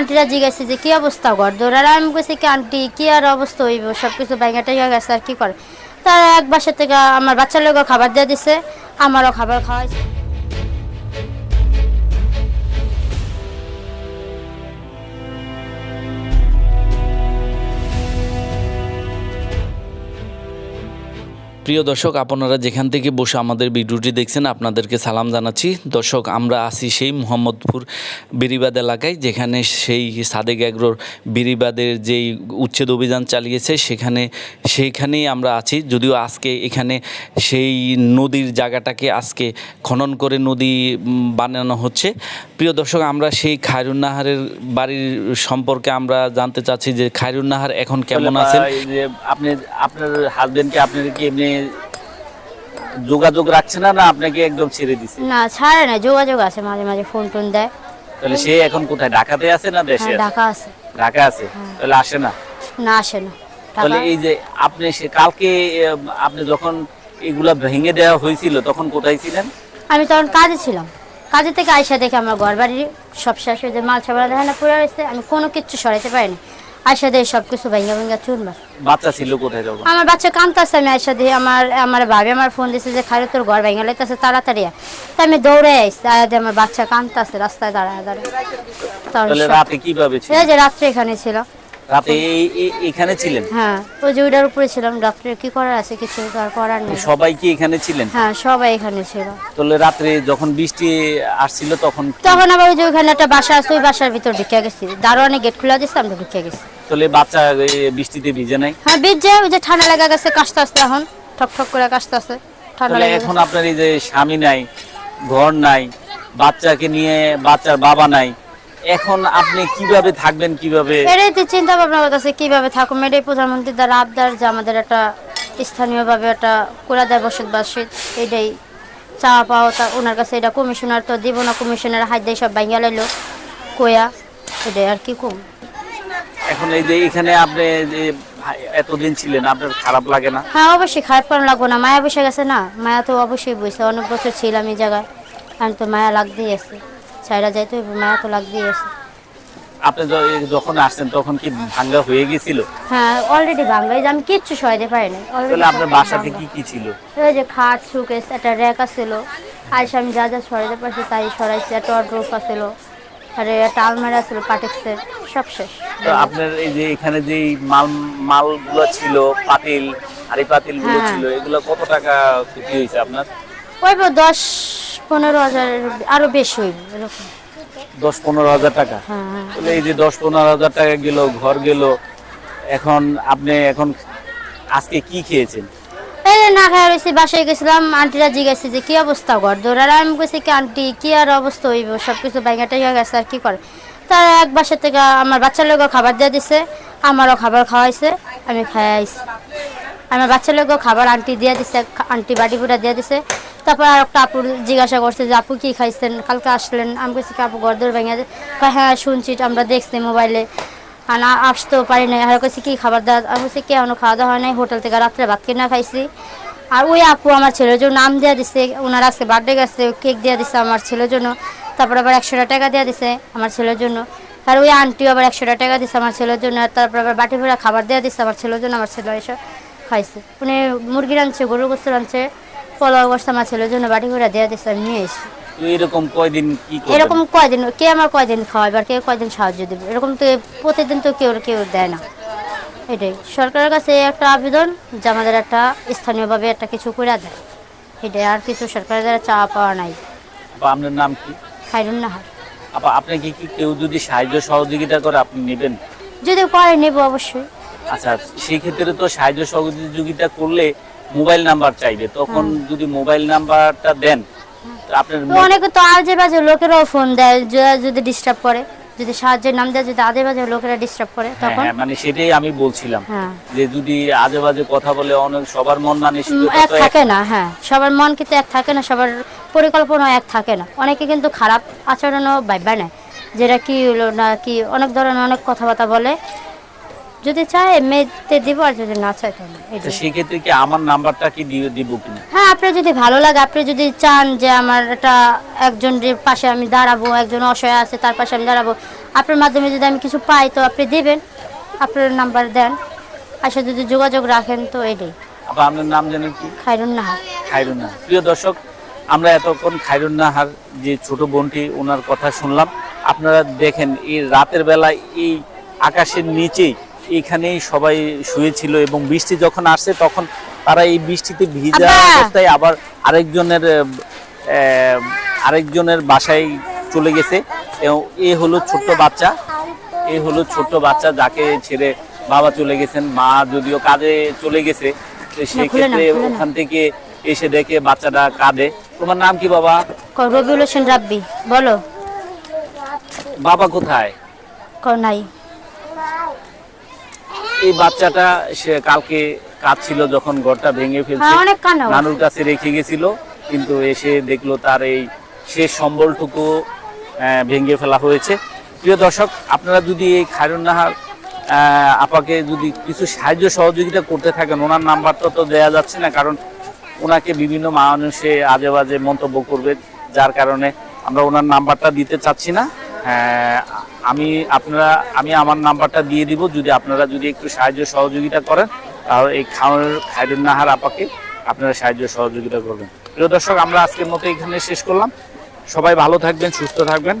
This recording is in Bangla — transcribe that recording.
আন্টিরা জিজ্ঞাসা যে, কি অবস্থা ঘর দৌড়ার আমি বলছি কি, আন্টি, কি আর অবস্থা হইব? সব কিছু ব্যাঙ্গা হয়ে গেছে, আর কি করে? তারা এক বাসা থেকে আমার বাচ্চার লোকও খাবার দিয়ে দিছে, আমারও খাবার খাওয়াইছে। প্রিয় দর্শক আপনারা যেখান থেকে বসে আমাদের ভিডিওটি দেখছেন আপনাদেরকে সালাম জানাচ্ছি। দর্শক আমরা আছি সেই মোহাম্মদপুর বেরিবাদ এলাকায় যেখানে সেই সাদেক এগ্রোর বেরিবাদের যেই উচ্ছেদ অভিযান চালিয়েছে সেখানে সেইখানেই আমরা আছি। যদিও আজকে এখানে সেই নদীর জায়গাটাকে আজকে খনন করে নদী বানানো হচ্ছে। প্রিয় দর্শক আমরা সেই খায়রুন্নাহারের বাড়ির সম্পর্কে আমরা জানতে চাচ্ছি যে খায়রুন্নাহার এখন কেমন আছেন? যে আপনি আপনার হাজবেন্ডকে আপনার কি এমনি যোগাযোগ রাখছে না না আপনাকে একদম ছেড়ে দিছে? না ছাড়ে না যোগাযোগ আছে মাঝে মাঝে ফোন টোন দেয়। তাহলে সে এখন কোথায় ঢাকাতে আছে না দেশে হ্যাঁ আছে? ঢাকা আছে। ঢাকা আছে? তাহলে আসে না? না আসে না। তাহলে এই যে আপনি সে কালকে আহ, আপনি যখন এগুলা ভেঙে দেওয়া হয়েছিল তখন কোথায় ছিলেন? আমি তখন কাজে ছিলাম। কাজে থেকে আইসা দেখে আমার ঘর বাড়ির সব শেষ হয়ে যে মাল সাবানা দেখে না পুরো রয়েছে আমি কোনো কিচ্ছু সরাইতে পারিনি। আইসা দিয়ে সবকিছু ভেঙে ভেঙে চুরমার। বাচ্চা ছিল কোথায় তখন? আমার বাচ্চা কাঁদতেছে আমি আয়সা দিয়ে আমার আমার ভাবি আমার ফোন দিছে যে খারে তোর ঘর ভেঙে লাইতেছে তাড়াতাড়ি তা তাই আমি দৌড়ে আইছি আয়াদে আমার বাচ্চা কাঁদতেছে রাস্তায় দাঁড়ায় দাঁড়ায়। তাহলে রাতে কীভাবে ছিল? এই যে রাত্রে এখানে ছিল। রাতে এখানে ছিলেন? হ্যাঁ ওই যে ওইটার উপরে ছিলাম রাত্রে কি করার আছে কিছু আর করার নেই। সবাই কি এখানে ছিলেন? হ্যাঁ সবাই এখানে ছিল। তাহলে রাত্রে যখন বৃষ্টি আসছিল তখন তখন আবার ওই যে ওখানে একটা বাসা আছে ওই বাসার ভিতর ঢুকে গেছি। দারোয়ানে গেট খোলা দিচ্ছে আমরা ঢুকে গেছি। তাহলে বাচ্চা বৃষ্টিতে ভিজে নাই? হ্যাঁ যে ওই যে ঠান্ডা লাগা গেছে কাশতে আসতে এখন। ঠক ঠক করে কাশতে আসতে ঠান্ডা লেগে এখন আপনার এই যে স্বামী নাই ঘর নাই বাচ্চাকে নিয়ে বাচ্চার বাবা নাই এখন আপনি কীভাবে থাকবেন কীভাবে? এটাই তো চিন্তা ভাবনা করতেছে কীভাবে থাকুম? এটাই প্রধানমন্ত্রী দ্বারা আবদার যে আমাদের একটা স্থানীয়ভাবে একটা কোলা দেয় বসতবাসী এটাই চাওয়া পাওয়া তা ওনার কাছে এটা কমিশনার তো দিব না কমিশনার হাত দিয়ে সব ভাঙ্গা লাইলো। কয়া এটাই আর কি কম। এখন এই যে এখানে আপনি যে এতদিন ছিলেন আপনার খারাপ লাগে না? হ্যাঁ অবশ্যই খারাপ করার লাগবো না? মায়া বসে গেছে না? মায়া তো অবশ্যই বসে অনেক বছর ছিলাম এই জায়গায়। আমি তো মায়া লাগতেই আছে। ছাইরা যাইতে হইবে, মায়া তো লাগতেই আছে আপনি যখন আসছেন তখন কি ভাঙ্গা হয়ে গিয়েছিল হ্যাঁ অলরেডি ভাঙলো এই যে আমি কিচ্ছু সরাইতে পারি না তাহলে আপনার বাসাতে কি কি ছিল? ওই যে খাট সুকেস একটা র্যাক ছিল আইসা আমি যা যা সরাইতে পারছি তাই সরাইছি। একটা অড্রোপ ছিল আর একটা আলমারি ছিল পাটেক্সের সব শেষ। তো আপনার এই যে এখানে যে মাল মালগুলো ছিল পাতিল আর পাতিলগুলো হ্যাঁ। ছিল এগুলো কত টাকা ক্ষতি হয়েছে আপনার? ওই দশ পনেরো হাজার আরও বেশি হইব এরকম। দশ পনেরো হাজার টাকা? হ্যাঁ হ্যাঁ। তাহলে এই যে দশ পনেরো হাজার টাকা গেল ঘর গেল এখন আপনি এখন আজকে কি খেয়েছেন? এই না খাই রয়েছি বাসায় গেছিলাম আন্টিরা জিজ্ঞাসা যে কি অবস্থা ঘর দৌড়ার আমি কি আন্টি কি আর অবস্থা হইব? সব কিছু ব্যাঙ্গা টেঙ্গা গেছে আর কি করে তারা এক বাসা থেকে আমার বাচ্চার লোকও খাবার দিয়ে দিছে আমারও খাবার খাওয়াইছে আমি খাই আইছি। আমার বাচ্চার লোকও খাবার আন্টি দিয়ে দিছে আন্টি বাড়ি পুরা দিয়ে দিছে। তারপর আর একটা আপু জিজ্ঞাসা করছে যে আপু কি খাইছেন? কালকে আসলেন। আমি বলছি কি আপু ঘর দৌড় ভেঙে দে?" কয়, হ্যাঁ শুনছি আমরা দেখছি মোবাইলে। আর আসতেও পারি না আর কইছি কি খাবার দাওয়া আমি বলছি কি এখনও খাওয়া দাওয়া হয় নাই? হোটেল থেকে রাত্রে ভাত কিনা খাইছি। আর ওই আপু আমার ছেলের জন্য নাম দিয়ে দিছে। ওনার আজকে বার্থডে গেছে কেক দিয়ে দিছে আমার ছেলের জন্য। তারপর আবার একশোটা টাকা দিয়ে দিছে আমার ছেলের জন্য। আর ওই আন্টিও আবার একশোটা টাকা দিছে আমার ছেলের জন্য। আর তারপর আবার বাটি ভরা খাবার দেওয়া দিছে আমার ছেলের জন্য আমার ছেলে এসে খাইছে। উনি মুরগি রাঁধছে গরু গোস্ত রাঁধছে পোলাও করছে আমার ছেলের জন্য বাটি ভরা দিয়ে দিছে আমি নিয়ে এসেছি। এরকম কয়দিন কি এরকম কয়দিন কে আমার কয়দিন খাওয়াবে আর কে কয়দিন সাহায্য দেবে? এরকম তো প্রতিদিন তো কেউ কেউ দেয় না। এটাই। সরকারের কাছে একটা আবেদন যে আমাদের একটা স্থানীয়ভাবে একটা কিছু করে দেয়। এটাই। আর কিছু সরকারের দ্বারা চাওয়া পাওয়া নাই। আপনার নাম কি? খাইরুন নাহার। আপা আপনি কি কি কেউ যদি সাহায্য সহযোগিতা করে আপনি নেবেন? যদি পরে নেব অবশ্যই। আচ্ছা সেই ক্ষেত্রে তো সাহায্য সহযোগিতা করলে মোবাইল নাম্বার চাইবে তখন যদি মোবাইল নাম্বারটা দেন আপনার অনেকে তো আজে বাজে লোকেরাও ফোন দেয় যদি ডিস্টার্ব করে যদি সাহায্যের নাম দেয় যদি আজে বাজে লোকেরা ডিস্টার্ব করে হ্যাঁ, তখন হ্যাঁ, মানে সেটাই আমি বলছিলাম হ্যাঁ। যে যদি আজে বাজে কথা বলে অনেক সবার মন মানসিকতা এক থাকে না হ্যাঁ সবার মন কিন্তু এক থাকে না সবার পরিকল্পনা এক থাকে না। অনেকে কিন্তু খারাপ আচরণও ভাববে না যেটা কি হলো না কি অনেক ধরনের অনেক কথাবার্তা বলে যদি চায় মেয়েতে দিব আর যদি না চায় তো না। তো এটাই। সেই ক্ষেত্রে কি আমার নাম্বারটা কি দিয়ে দিব কিনা? হ্যাঁ আপনার যদি ভালো লাগে আপনি যদি চান যে আমার একটা একজন যে পাশে আমি দাঁড়াবো একজন অসহায় আছে তার পাশে আমি দাঁড়াবো আপনার মাধ্যমে যদি আমি কিছু পাই তো আপনি দেবেন। আপনার নাম্বার দেন। আসলে যদি যোগাযোগ রাখেন তো এটাই আপা আপনার নাম জানেন কি? খাইরুন নাহার। খায়রুন্নাহার প্রিয় দর্শক আমরা এতক্ষণ খায়রুন্নাহার যে ছোট বোনটি ওনার কথা শুনলাম। আপনারা দেখেন এই রাতের বেলায় এই আকাশের নিচেই এখানেই সবাই শুয়েছিল এবং বৃষ্টি যখন আসছে তখন তারা এই বৃষ্টিতে ভিজা অবস্থায় আবার আরেকজনের আরেকজনের বাসায় চলে গেছে। এবং এ হলো ছোট্ট বাচ্চা। এ হলো ছোট্ট বাচ্চা যাকে ছেড়ে বাবা চলে গেছেন। মা যদিও কাজে চলে গেছে তো সেই খুলে নাও, ক্ষেত্রে খুলে নাও। ওখান থেকে এসে দেখে বাচ্চাটা কাঁদে। তোমার নাম কি বাবা? রবিউল হোসেন রাব্বি বলো। বাবা কোথায়? নাই এই বাচ্চাটা সে কালকে কাঁদছিল যখন ঘরটা ভেঙে ফেলছে। হ্যাঁ। নানুর কাছে রেখে গেছিল কিন্তু এসে দেখল তার এই শেষ সম্বলটুকু ভেঙে ফেলা হয়েছে। প্রিয় দর্শক আপনারা যদি এই খায়রুন্নাহার আহ, আপাকে যদি কিছু সাহায্য সহযোগিতা করতে থাকেন ওনার নাম্বারটা তো দেওয়া যাচ্ছে না কারণ ওনাকে বিভিন্ন মানুষে আজে বাজে মন্তব্য করবে যার কারণে আমরা ওনার নাম্বারটা দিতে চাচ্ছি না। আমি আপনারা, আমি আমার নাম্বারটা দিয়ে দিব, যদি আপনারা যদি একটু সাহায্য সহযোগিতা করেন, তাহলে এই খাওয়ার খায়রুন্নাহার আপাকে আপনারা সাহায্য সহযোগিতা করবেন। প্রিয় দর্শক, আমরা আজকের মতো এখানে শেষ করলাম। সবাই ভালো থাকবেন, সুস্থ থাকবেন।